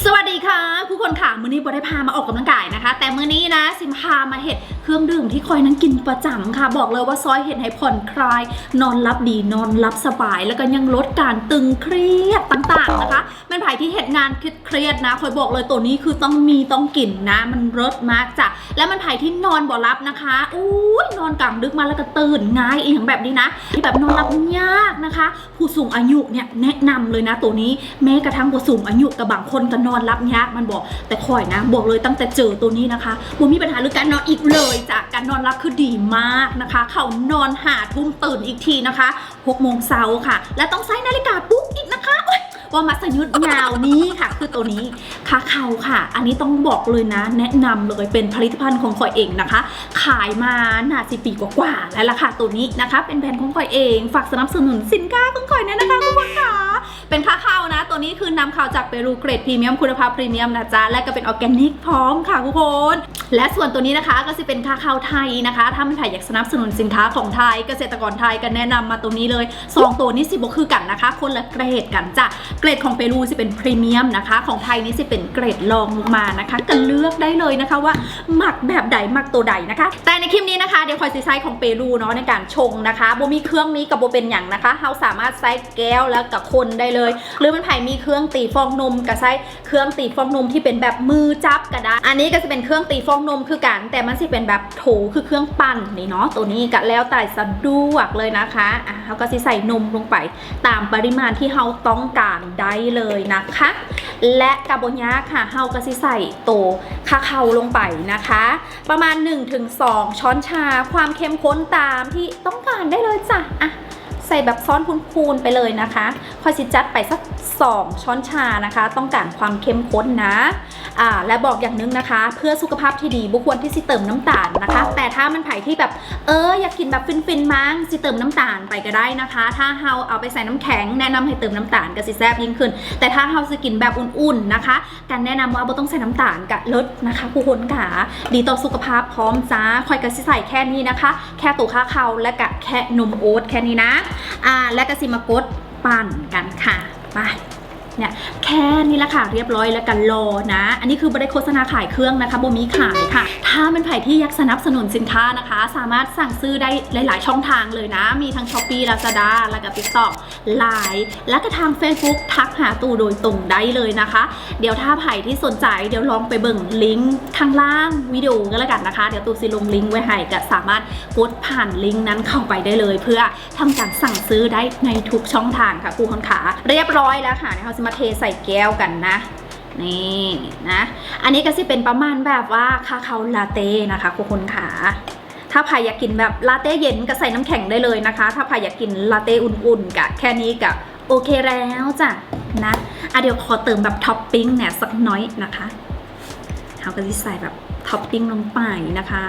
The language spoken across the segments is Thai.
สวัสดีค่ะผู้คนค่ะมื้อนี้บอได้พามาออกกำลังกายนะคะ แต่มื้อนี้นะซิมพามาเห็ดเครื่องดื่มที่คอยนั่งกินประจำค่ะ บอกเลยว่าซอยเห็ดให้ผ่อนคลาย นอนรับดีนอนรับสบาย แล้วก็ยังลดการตึงเครียดต่างๆนะคะเป็นไผ่ที่เห็ดงานเครียดนะคอยบอกเลยตัวนี้คือต้องมีต้องกินนะ มันรสมากจ้ะแล้วมันไผ่ที่นอนบ่รับนะคะอุ้ยนอนกลางดึกมาแล้วก็ตื่นง่ายอีกอย่างแบบนี้นะที่แบบนอนหลับยากนะคะ ผู้สูงอายุเนี่ยแนะนำเลยนะ ตัวนี้แม้กระทั่งผู้สูงอายุกับบางคนก็นนอนรับยากมันบอกแต่คอยนะ บอกเลยตั้งแต่เจอตัวนี้นะคะมันมีปัญหาเรื่องการนอนอีกเลยจ้ะการนอนรับคือดีมากนะคะ เขานอนหาทุ่มตื่นอีกทีนะคะ6โมงเช้าค่ะ และต้องใช้นาฬิกาปุ๊กอีก ว่ามัสยุดยาวนี้ค่ะ คือตัวนี้ค่าเขาค่ะ อันนี้ต้องบอกเลยนะ แนะนำเลยเป็นผลิตภัณฑ์ของคอยเองนะคะ ขายมาหนาสิปีกว่าๆแล้วล่ะค่ะตัวนี้นะคะ เป็นแบรนด์ของคอยเองฝากสนับสนุนสินค้าของคอยเนี่ยนะคะทุกคนค่ะเป็นค่าเข้านะ ตัวนี้คือนำเข้าจากเปรูเกรดพรีเมียมคุณภาพพรีเมียมนะจ๊ะและก็เป็นออร์แกนิกพร้อมค่ะทุกคนและส่วนตัวนี้นะคะก็จะเป็นค่าเข้าไทยนะคะถ้ามันถ่ายอยากสนับสนุนสินค้าของไทยเกษตรกรไทยก็แนะนำมาตัวนี้เลยสองตัวนี้สิบกคือกันนะคะ คนละเกรดกันจ้ะเกรดของเปรูจะเป็นพรีเมียมนะคะ ของไทยนี่จะเป็นเกรดรองลงมานะคะก็เลือกได้เลยนะคะว่าหมักแบบใดหมักตัวใดนะคะ แต่ในคลิปนี้นะคะเดี๋ยวคอยซีไซส์ของเปรูเนาะในการชงนะคะโบมีเครื่องนี้กับโบเป็นอย่างนะคะเราสามารถใส่แก้วแล้วกับคนได้เลย หรือมันไผ่มีเครื่องตีฟองนมกับใส่เครื่องตีฟองนมที่เป็นแบบมือจับก็ได้ อันนี้ก็จะเป็นเครื่องตีฟองนมคือกัน แต่มันสิเป็นแบบโถคือเครื่องปั่นนี่เนาะตัวนี้ก็แล้วแต่สะดวกเลยนะคะอะเขาก็ใส่นมลงไปตามปริมาณที่เราต้องการได้เลยนะคะ และกาโบยาค่ะเฮาก็สิใส่โตคาเคาลงไปนะคะ ประมาณ 1-2 ช้อนชาความเข้มข้นตามที่ต้องการได้เลยจ้ะอะ ส่แบบซ้อนพูนๆไปเลยนะคะคอยสิจัดไปสัก 2 ช้อนชานะคะ ต้องการความเข้มข้นนะอ่าและบอกอย่างหนึงนะคะ เพื่อสุขภาพที่ดีบุควรที่สิเติมน้ำตาลนะคะ แต่ถ้ามันไผ่ที่แบบเอออยากกินแบบฟินๆมั้งสิเติมน้ำตาลไปก็ได้นะคะ ถ้าเฮาเอาไปใส่น้ำแข็งแนะนำให้เติมน้ำตาลก็สิแซ่บยิ่งขึ้น แต่ถ้าเฮาสิกินแบบอุ่นๆนะคะการแนะนำว่าบ่ต้องใส่น้ำตาลกะลดนะคะผู้คนค่ะดีต่อสุขภาพพร้อมจ้าคอยกะสิใส่แค่นี้นะคะ แค่ตัวข้าวเขาและกะแค่นมโอ๊ตแค่นี้นะอ่าและกสิมากดปั่นกันค่ะไป เนี่ยแค่นี้ละค่ะเรียบร้อยแล้วกันรอนะ อันนี้คือบริโฆษณาขายเครื่องนะคะโบมีขายค่ะ ถ้าเป็นไผ่ที่อยากสนับสนุนสินค้านะคะ สามารถสั่งซื้อได้หลาย ๆ ช่องทางเลยนะ มีทั้ง s h อ p e e Lazada แล้วก็ TikTok Line และก็ทาง Facebook ทักหาตู่โดยตรงได้เลยนะคะ เดี๋ยวถ้าไผ่ที่สนใจเดี๋ยวลองไปเบิ่งลิงก์ข้างล่างวิดีโอก็แล้วกันนะคะ เดี๋ยวตู่สิลงลิงก์ไว้ให้ก็สามารถกดผ่านลิงก์นั้นเข้าไปได้เลย เพื่อทำการสั่งซื้อได้ในทุกช่องทางค่ะครูคนขาเรียบร้อยแล้วค่ะเดี๋ยวเราจะมาเทใส่แก้วกันนะ นี่นะ อันนี้ก็สิเป็นประมาณแบบว่าคาคาลาเต้นะคะครูคนขาถ้าใครอยากกินแบบลาเต้เย็นก็ใส่น้ำแข็งได้เลยนะคะ ถ้าใครอยากกินลาเต้อุ่นๆกะแค่นี้กะโอเคแล้วจ้ะนะอะเดี๋ยวขอเติมแบบท็อปปิ้งเนี่ยสักน้อยนะคะเขาก็จะใส่แบบท็อปปิ้งลงไปนะคะ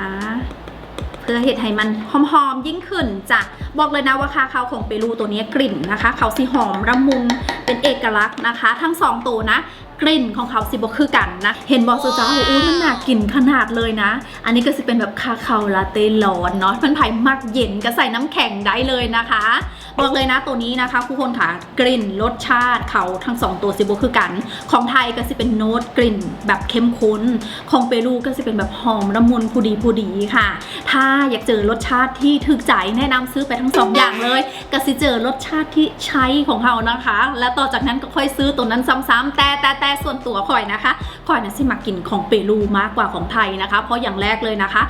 เพื่อเห็ดให้มันหอมๆยิ่งขึ้นจ้ะบอกเลยนะว่าคาคาวของเปรูตัวนี้กลิ่นนะคะ เขาสีหอมระมุนเป็นเอกลักษณ์นะคะ ทั้งสองตัวนะ กลิ่นของเขาสิบคือกันนะ เห็นบอกจ้าโอ้ยมันน่ากินขนาดเลยนะ อันนี้ก็จะเป็นแบบคาคาลาเต้ร้อนเนาะมันไผ่มักเย็นก็ใส่น้ำแข็งได้เลยนะคะ บอกเลยนะตัวนี้นะคะทุกคนค่ะกลิ่นรสชาติเขาทั้งสองตัวสิบคือกัน ของไทยก็จะเป็นโน้ตกลิ่นแบบเข้มข้นของเปรูก็จะเป็นแบบหอมละมุนผู้ดีผู้ดีค่ะ ถ้าอยากเจอรสชาติที่ถึกใจแนะนำซื้อไปทั้งสองอย่างเลยก็สิเจอรสชาติที่ใช้ของเรานะคะ และต่อจากนั้นก็ค่อยซื้อตัวนั้นซ้ำๆแต่แต่แต่ส่วนตัวคอยนะคะคอยนะสิมากินของเปรูมากกว่าของไทยนะคะ เพราะอย่างแรกเลยนะคะ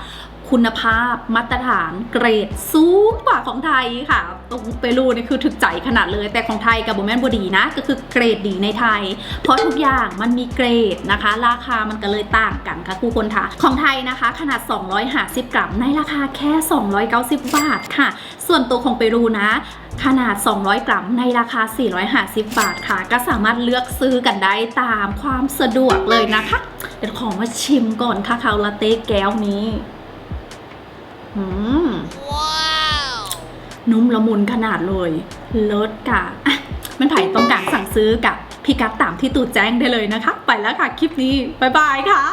คุณภาพมาตรฐานเกรดสูงกว่าของไทยค่ะ ตรงเปรูนี่คือถึกใจขนาดเลยแต่ของไทยกับโบแมนบดีนะ ก็คือเกรดดีในไทย เพราะทุกอย่างมันมีเกรดนะคะ ราคามันก็เลยต่างกันค่ะคู่คนค่ะของไทยนะคะ ขนาด 250 กรัมในราคาแค่ 290 บาทค่ะ ส่วนตัวของเปรูนะขนาด 200 กรัม ในราคา 450 บาทค่ะ ก็สามารถเลือกซื้อกันได้ตามความสะดวกเลยนะคะ เดี๋ยวขอมาชิมก่อนค่ะคาวลาเต้แก้วนี้ นุ่มละมุนขนาดเลยเลิศกะอะมันไผ่ต้องการสั่งซื้อกับพี่กัดตามที่ตูดแจ้งได้เลยนะคะ ไปแล้วค่ะคลิปนี้ บ๊ายบายค่ะ